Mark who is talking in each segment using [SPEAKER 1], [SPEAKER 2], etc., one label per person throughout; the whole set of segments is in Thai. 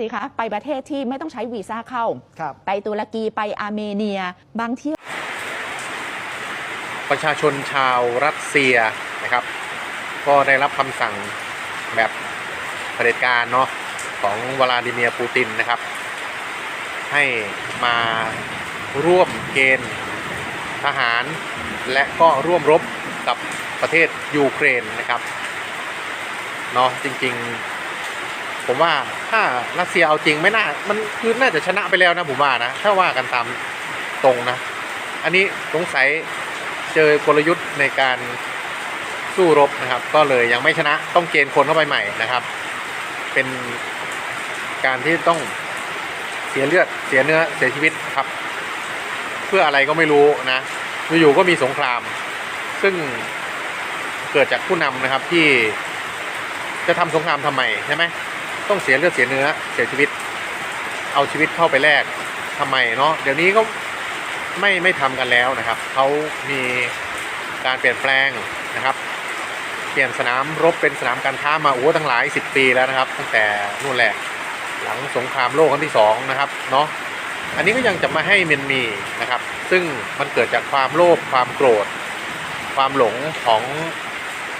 [SPEAKER 1] สิคะไปประเทศที่ไม่ต้องใช้วีซ่าเข้า
[SPEAKER 2] ครับ
[SPEAKER 1] ไปตุรกีไปอาร์เมเนีย บางเที่ยว
[SPEAKER 3] ประชาชนชาวรัสเซียนะครับ ก็ได้รับคำสั่งแบบเผด็จการเนาะของวลาดิเมียร์ปูตินนะครับ ให้มาร่วมเกณฑ์ทหาร และก็ร่วมรบกับประเทศยูเครนนะครับเนาะจริง ๆ ผมว่าถ้ารัสเซียเอาจริงไม่น่า มันคือน่าจะชนะไปแล้วนะผมว่านะ ถ้าว่ากันตามตรงนะ อันนี้สงสัยเจอกลยุทธ์ในการสู้รบนะครับ ก็เลยยังไม่ชนะต้องเกณฑ์คนเข้าไปใหม่นะครับ เป็นการที่ต้องเสียเลือดเสียเนื้อเสียชีวิตครับ เพื่ออะไรก็ไม่รู้นะอยู่ๆก็มีสงคราม ซึ่งเกิดจากผู้นำนะครับที่จะทำสงครามทำไมใช่ไหม ต้องเสียเลือดเสียเนื้อ เสียชีวิต เอาชีวิตเข้าไปแลกทำไมเนาะเดี๋ยวนี้ก็ไม่ไม่ทำกันแล้วนะครับเขามีการเปลี่ยนแปลงนะครับ เปลี่ยนสนามรบเป็นสนามการค้ามาโอ้ตั้งหลายสิบปีแล้วนะครับ ตั้งแต่นู่นแหละหลังสงครามโลกครั้งที่สองนะครับเนาะอันนี้ก็ยังจะมาให้มันมีนะครับ ซึ่งมันเกิดจากความโลภความโกรธ ความหลงของ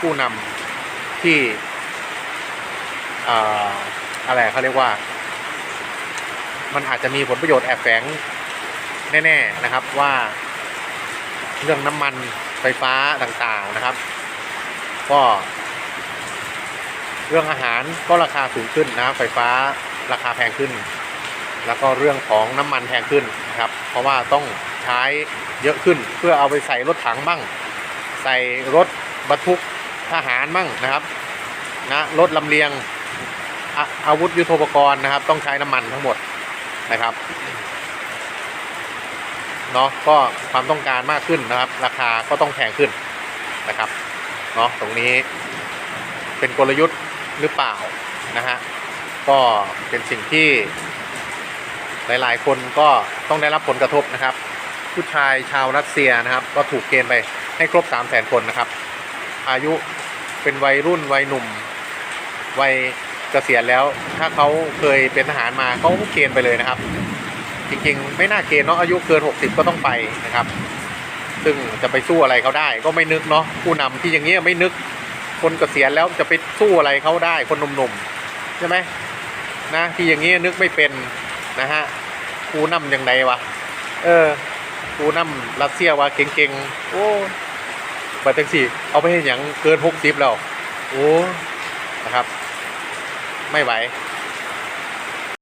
[SPEAKER 3] ผู้นำที่ ออะไรเขาเรียกว่า มันอาจจะมีผลประโยชน์แอบแฝงแน่ๆนะครับว่าเรื่องน้ำมันไฟฟ้าต่างๆนะครับ ก็เรื่องอาหารก็ราคาสูงขึ้นนะไฟฟ้าราคาแพงขึ้น แล้วก็เรื่องของน้ำมันแพงขึ้นนะครับ เพราะว่าต้องใช้เยอะขึ้นเพื่อเอาไปใส่รถถังบ้าง ใส่รถบรรทุกทหารบ้างนะครับนะรถลำเลียง อาวุธยุทโธปกรณ์นะครับ ต้องใช้น้ำมันทั้งหมดนะครับเนาะก็ความต้องการมากขึ้นนะครับ ราคาก็ต้องแพงขึ้นนะครับเนาะตรงนี้เป็นกลยุทธ์หรือเปล่านะฮะก็เป็นสิ่งที่หลายๆ คนก็ต้องได้รับผลกระทบนะครับ ผู้ชายชาวรัสเซียนะครับ ก็ถูกเกณฑ์ไปให้ครบ 3 0 0 0 0 0 คนนะครับ อายุเป็นวัยรุ่นวัยหนุ่มวัย เกษียณแล้ว ถ้าเขาเคยเป็นทหารมาเขาก็เกณฑ์ไปเลยนะครับ จริงๆ ไม่น่าเกณฑ์เนาะอายุเกิน 60 ก็ต้องไปนะครับ ซึ่งจะไปสู้อะไรเขาได้ ก็ไม่นึกเนาะผู้นำที่อย่างเงี้ยไม่นึกคนเกษียณแล้วจะไปสู้อะไรเขาได้ คนหนุ่มๆใช่ไหมนะที่อย่างเงี้ยนึกไม่เป็นนะฮะผู้นำยังไงวะเออผู้นำรัสเซียว่าเก่งๆโอ้บัตรแท็กซี่เอาไปให้อย่างเกิน60แล้วโอ้นะครับ ไม่ไหว